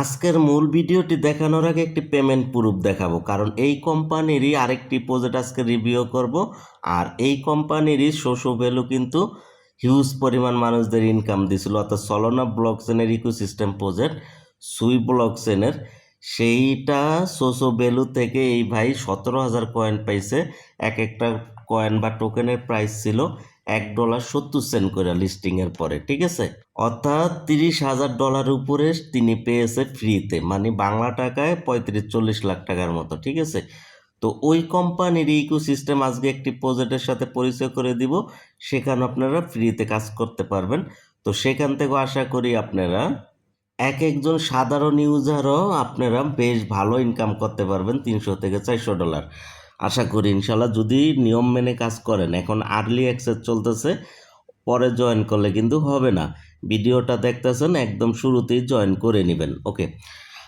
আজকের মূল ভিডিওটি দেখানোর আগে একটি পেমেন্ট প্রুফ দেখাবো, কারণ এই কোম্পানিরই আরেকটি প্রজেক্ট আজকে রিভিউ করব, আর এই কোম্পানিরই শোষো ভ্যালু কিন্তু হিউজ পরিমাণ মানুষদের ইনকাম দিছিল, অর্থাৎ সলোনা ব্লকচেনের ইকোসিস্টেম প্রজেক্ট সুই ব্লকচেনের সেইটা সোসো ভ্যালু থেকে এই ভাই সতেরো হাজার কয়েন পাইছে, এক একটা কয়েন বা টোকেনের প্রাইস ছিল এক ডলার সত্তর সেন্ট করে লিস্টিংয়ের পরে, ঠিক আছে? অর্থাৎ তিরিশ হাজার ডলার উপরে তিনি পেয়েছে ফ্রিতে মানে বাংলা টাকায় পঁয়ত্রিশ, চল্লিশ লাখ টাকার মতো, ঠিক আছে? তো ওই কোম্পানির ইকো সিস্টেম আজকে একটি প্রজেক্টের সাথে পরিচয় করে দিব, সেখানে আপনারা ফ্রিতে কাজ করতে পারবেন। তো সেখান থেকেও আশা করি আপনারা এক একজন সাধারণ ইউজারও আপনারা বেশ ভালো ইনকাম করতে পারবেন, তিনশো থেকে চারশো ডলার। আশা করি ইনশাল্লাহ যদি নিয়ম মেনে কাজ করেন, এখন আর্লি অ্যাক্সেস চলতেছে, পরে জয়েন করলে কিন্তু হবে না। ভিডিওটা দেখতেছেন, একদম শুরুতেই জয়েন করে নেবেন ওকে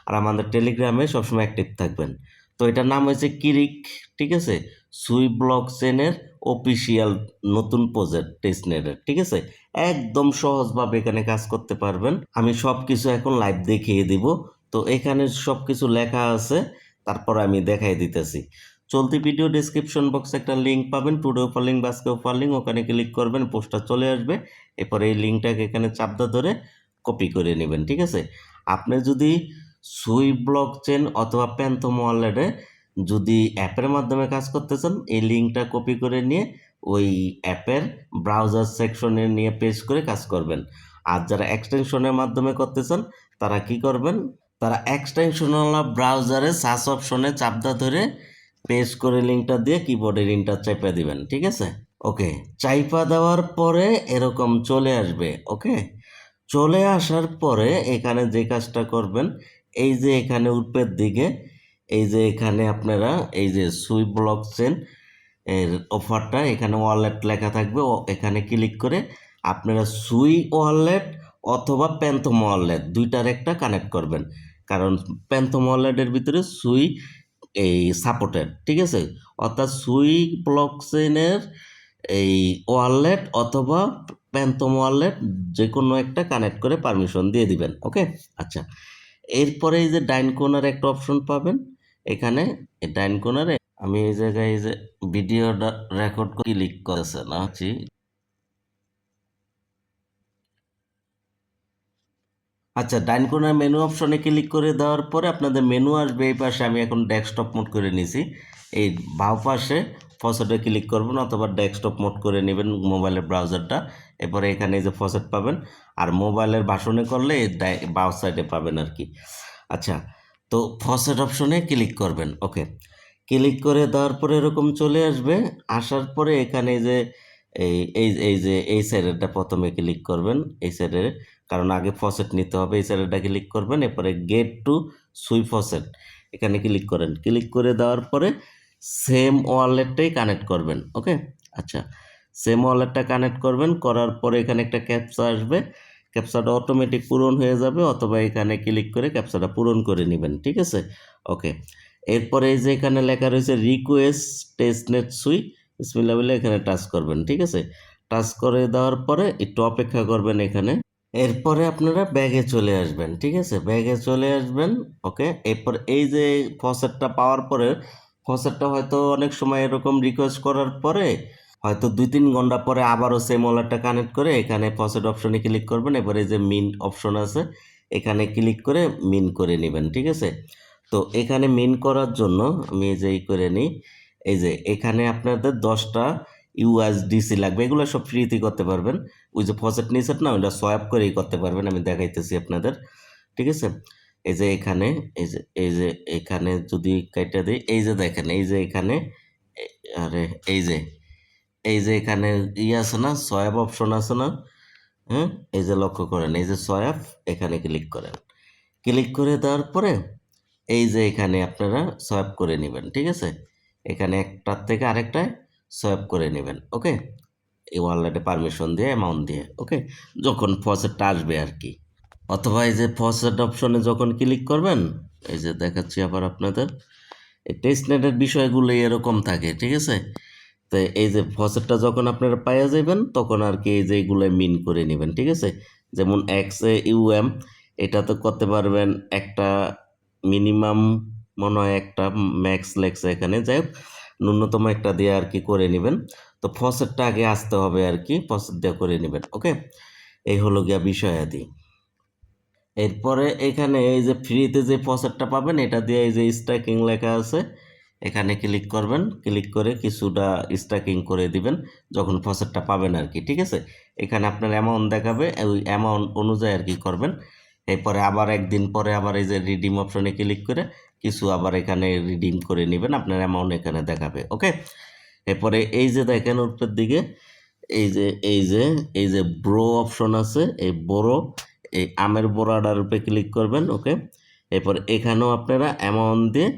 আর আমাদের টেলিগ্রামে সবসময় অ্যাক্টিভ থাকবেন। তো এটার নাম হয়েছে কিরিক ঠিক আছে? সুই ব্লক চেনের অফিসিয়াল নতুন প্রজেক্ট টেস্টনেটের ঠিক আছে? একদম সহজভাবে এখানে কাজ করতে পারবেন। আমি সব কিছু এখন লাইভ দেখিয়ে দিব। তো এখানে সব কিছু লেখা আছে, তারপর আমি দেখাই দিতেছি। চলতি ভিডিও ডিসক্রিপশন বক্সে একটা লিঙ্ক পাবেন। টুডে অফার লিঙ্ক বাসকে অফার লিঙ্ক ওখানে ক্লিক করবেন, পোস্টটা চলে আসবে। এরপর এই লিঙ্কটাকে এখানে চাপদা ধরে কপি করে নেবেন, ঠিক আছে? আপনি যদি সুই ব্লক চেন অথবা প্যান্থম ওয়ালেটে যদি অ্যাপের মাধ্যমে কাজ করতে চান, এই লিঙ্কটা কপি করে নিয়ে ওই অ্যাপের ব্রাউজার সেকশনে নিয়ে পেজ করে কাজ করবেন। আর যারা এক্সটেনশনের মাধ্যমে করতে চান, তারা কি করবেন? তারা এক্সটেনশনওয়ালা ব্রাউজারে সার্চ অপশনে চাপদা ধরে পেস্ট করে লিঙ্কটা দিয়ে কিবোর্ডের ইন্টার চাইপা দিবেন, ঠিক আছে? ওকে চাইপা দেওয়ার পরে এরকম চলে আসবে ওকে চলে আসার পরে এখানে যে কাজটা করবেন, এই যে এখানে উপরের দিকে, এই যে এখানে আপনারা এই যে সুই ব্লক চেন এর অফারটা এখানে ওয়ালেট লেখা থাকবে এখানে ক্লিক করে আপনারা সুই ওয়ালেট অথবা প্যান্থম ওয়ালেট দুইটার একটা কানেক্ট করবেন। কারণ প্যান্থম ওয়ালেটের ভিতরে সুই এই সাপোর্টেড ঠিক আছে? অর্থাৎ সুই ব্লকচেনের এই ওয়ালেট অথবা প্যান্থম ওয়ালেট যে কোনো একটা কানেক্ট করে পারমিশন দিয়ে দিবেন ওকে আচ্ছা এরপরে এই যে ডাইন কোনার একটা অপশন পাবেন। এখানে ডাইন কোনারে আমি এই জায়গায় এই যে ভিডিওটা রেকর্ড ক্লিক করেছে না আচ্ছা ডাইন কোনার মেনু অপশনে ক্লিক করে দেওয়ার পরে আপনাদের মেনু আসবে, এই পাশে আমি এখন ডেস্কটপ মোড করে নিছি। এই বাও পাশে ফসেটে ক্লিক করবেন অথবা ডেস্কটপ মোড করে নেবেন মোবাইলের ব্রাউজারটা। এরপরে এখানে যে ফসেট পাবেন, আর মোবাইলের ভাষণে করলে বাও সাইডে পাবেন আর কি। আচ্ছা তো ফসেট অপশনে ক্লিক করবেন, ওকে। ক্লিক করে দেওয়ার পরে এরকম চলে আসবে, আসার পরে এখানে যে, এই এই যে, এই সাইডেরটা প্রথমে ক্লিক করবেন, এই সাইডে কারণ আগে ফসেট নিতে হবে, এই সাইডেটা ক্লিক করবেন, এরপরে গেট টু সুই ফসেট এখানে ক্লিক করেন। ক্লিক করে দেওয়ার পরে সেম ওয়ালেটটাই কানেক্ট করবেন ওকে আচ্ছা সেম ওয়ালেটটা কানেক্ট করবেন, করার পরে এখানে একটা ক্যাপচা আসবে ক্যাপচাটা অটোমেটিক পূরণ হয়ে যাবে, অথবা এখানে ক্লিক করে ক্যাপচাটা পূরণ করে নেবেন, ঠিক আছে? ওকে এরপরে এই যে এখানে লেখা রয়েছে রিকোয়েস্ট টেস্টনেট সুই বিসমিল্লাহ বলে এখানে টাচ করবেন, ঠিক আছে? টাচ করে দেওয়ার পরে একটু অপেক্ষা করবেন এখানে। এরপরে আপনারা ব্যাগে চলে আসবেন, ঠিক আছে? ব্যাগে চলে আসবেন, ওকে? এরপর এই যে ফসেটটা পাওয়ার পরে, ফসেটটা হয়তো অনেক সময় এরকম রিকোয়েস্ট করার পরে, হয়তো দুই তিন ঘণ্টা পরে আবারও সেম ওয়ালেটটা কানেক্ট করে এখানে ফসেট অপশনে ক্লিক করবেন। এবারে যে মিন অপশন আছে, এখানে ক্লিক করে মিন করে নেবেন, ঠিক আছে? তো এখানে মিন করার জন্য আমি যে করে নিই, এই যে এখানে আপনাদের দশটা ইউএসডিসি লাগবে, এগুলো সব ফ্রিতে করতে পারবেন। ওই যে ফসেট নিয়েছেন না, ওইটা সোয়াপ করেই করতে পারবেন, আমি দেখাইতেছি আপনাদের। ঠিক আছে? এই যে এখানে, এই যে এই যে এখানে যদি কেটে দিই, এই যে দেখেন, এই যে এখানে আরে, এই যে এই যে এখানে ই আছে না সোয়াব অপশন আছে না হ্যাঁ? এই যে লক্ষ্য করেন, এই যে সোয়াব এখানে ক্লিক করেন। ক্লিক করে দেওয়ার পরে, এই যে এখানে আপনারা সোয়াপ করে নেবেন, ঠিক আছে? এখানে একটার থেকে আরেকটায় সোয়াপ করে নেবেন ওকে এই ওয়ালেটে পারমিশন দিয়ে অ্যামাউন্ট দিয়ে ওকে যখন ফসেটটা আসবে আর কি। অথবা এই যে ফসেট অপশনে যখন ক্লিক করবেন, এই যে দেখাচ্ছি আবার আপনাদের টেস্টনেটের বিষয়গুলো এরকম থাকে, ঠিক আছে? তো এই যে ফসেটটা যখন আপনারা পাইয়া যাবেন তখন আর কি এই যে এগুলো মিন করে নেবেন, ঠিক আছে? যেমন এক্স এ ইউএম এটা তো করতে পারবেন একটা মিনিমাম মনে হয় একটা ম্যাক্স লেগছে এখানে, যাই হোক। ন্যূনতম একটা দিয়ে আর কি করে নেবেন। তো ফসেটটা আগে আসতে হবে আর কি, ফসেট দিয়ে করে নেবেন, ওকে? এই হলো গিয়া বিষয়াদি। এরপরে এখানে এই যে ফ্রিতে যে ফসেটটা পাবেন, এটা দিয়ে এই যে স্ট্যাকিং লেখা আছে, এখানে ক্লিক করবেন ক্লিক করে কিছুটা স্ট্যাকিং করে দিবেন, যখন ফসেটটা পাবেন আর কি, ঠিক আছে? এখানে আপনার অ্যামাউন্ট দেখাবে, ওই অ্যামাউন্ট অনুযায়ী আর কি করবেন। এরপরে আবার একদিন পরে আবার এই যে রিডিম অপশনে ক্লিক করে কিছু আবার এখানে রিডিম করে নেবেন, আপনার অ্যামাউন্ট এখানে দেখাবে ওকে এরপরে এই যে দেখেন উপরের দিকে, এই যে এই যে এই যে ব্রো অপশন আছে, এই বড়ো এই আমের বড়াটার উপরে ক্লিক করবেন ওকে এরপর এখানেও আপনারা অ্যামাউন্ট দিয়ে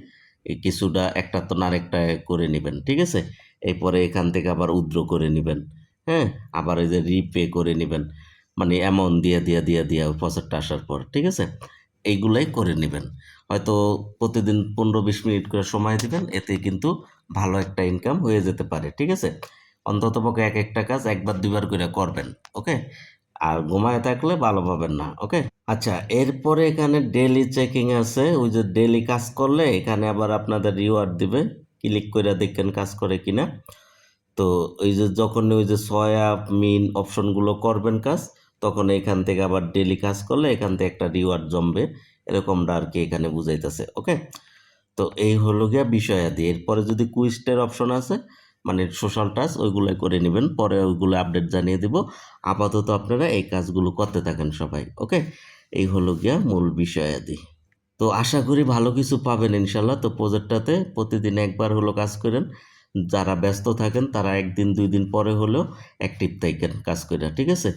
কিছুটা একটা তো না আরেকটা করে নেবেন, ঠিক আছে? এরপরে এখান থেকে আবার উদ্র করে নেবেন হ্যাঁ? আবার এই যে রিপে করে নেবেন মানে অ্যামাউন্ট দিয়ে দিয়ে দিয়ে দিয়ে প্রসেসটা আসার পর, ঠিক আছে? এইগুলাই করে নেবেন। হয়তো প্রতিদিন পনেরো বিশ মিনিট করে সময় দিবেন, এতে কিন্তু ভালো একটা ইনকাম হয়ে যেতে পারে, ঠিক আছে? অন্তত পক্ষে এক একটা কাজ একবার দুবার করে করবেন, ওকে? আর ঘুমায় থাকলে ভালো পাবেন না, ওকে? আচ্ছা এরপরে এখানে ডেলি চেকিং আছে, ওই যে ডেলি কাজ করলে এখানে আবার আপনাদের রিওয়ার্ড দিবে ক্লিক করে দেখেন কাজ করে কিনা। তো ওই যে যখন ওই যে সয়া মিন অপশনগুলো করবেন কাজ, তখন এখান থেকে আবার ডেলি কাজ করলে এখান থেকে একটা রিওয়ার্ড জমবে। এরকমটা আর কি এখানে বুঝাইতেছে ওকে তো এই হলো গিয়া বিষয়াদি। এরপরে যদি কুইস্টের অপশন আছে মানে সোশ্যাল টাচ ওইগুলো করে নেবেন, পরে ওইগুলো আপডেট জানিয়ে দেব। আপাতত আপনারা এই কাজগুলো করতে থাকেন সবাই ওকে এই হলো গিয়া মূল বিষয়াদি। তো আশা করি ভালো কিছু পাবেন ইনশাল্লাহ তো প্রজেক্টটাতে প্রতিদিন একবার হলো কাজ করেন। যারা ব্যস্ত থাকেন, তারা একদিন, দুই দিন পরে হলেও অ্যাক্টিভ থাকেন কাজ করে ঠিক আছে?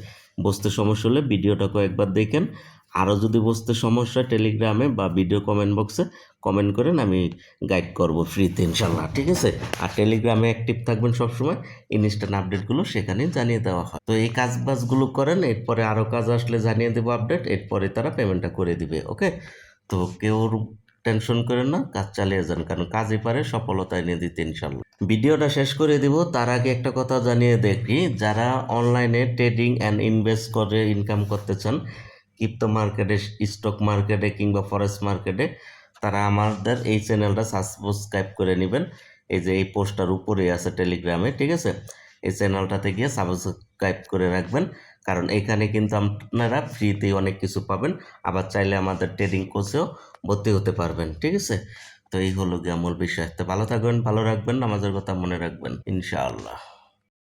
বসতে সমস্যা হলে ভিডিওটা কয়েকবার দেখেন। আরও যদি বসতে সমস্যা টেলিগ্রামে বা ভিডিও কমেন্ট বক্সে কমেন্ট করেন, আমি গাইড করব ফ্রিতে ইনশাল্লাহ, ঠিক আছে? আর টেলিগ্রামে অ্যাক্টিভ থাকবেন সবসময় ইনস্ট্যান্ট আপডেটগুলো সেখানে জানিয়ে দেওয়া হয়। তো এই কাজ বাজগুলো করেন, এরপরে আরও কাজ আসলে জানিয়ে দেবো আপডেট এরপরে তারা পেমেন্টটা করে দিবে ওকে তো কেউ টেনশন করেন না, কাজ চালিয়ে যান, কারণ কাজই পারে, সফলতা এনে দিতে ইনশাল্লাহ। ভিডিওটা শেষ করে দিব, তার আগে একটা কথা জানিয়ে দেখি, যারা অনলাইনে ট্রেডিং অ্যান্ড ইনভেস্ট করে ইনকাম করতে চান ক্রিপ্টো মার্কেটে স্টক মার্কেটে কিংবা ফরেস্ট মার্কেটে তারা আমাদের এই চ্যানেলটা সাবস্ক্রাইব করে নেবেন। এই যে এই পোস্টার উপরেই আছে টেলিগ্রামে ঠিক আছে? এই চ্যানেলটাতে গিয়ে সাবস্ক্রাইব করে রাখবেন। কারণ এখানে কিন্তু আপনারা ফ্রিতেই অনেক কিছু পাবেন। আবার চাইলে আমাদের ট্রেডিং কোর্সেও ভর্তি হতে পারবেন, ঠিক আছে? তো এই হলো গিয়ে মূল বিষয়। তো ভালো থাকবেন, ভালো রাখবেন আমাদের কথা মনে রাখবেন, ইনশাআল্লাহ।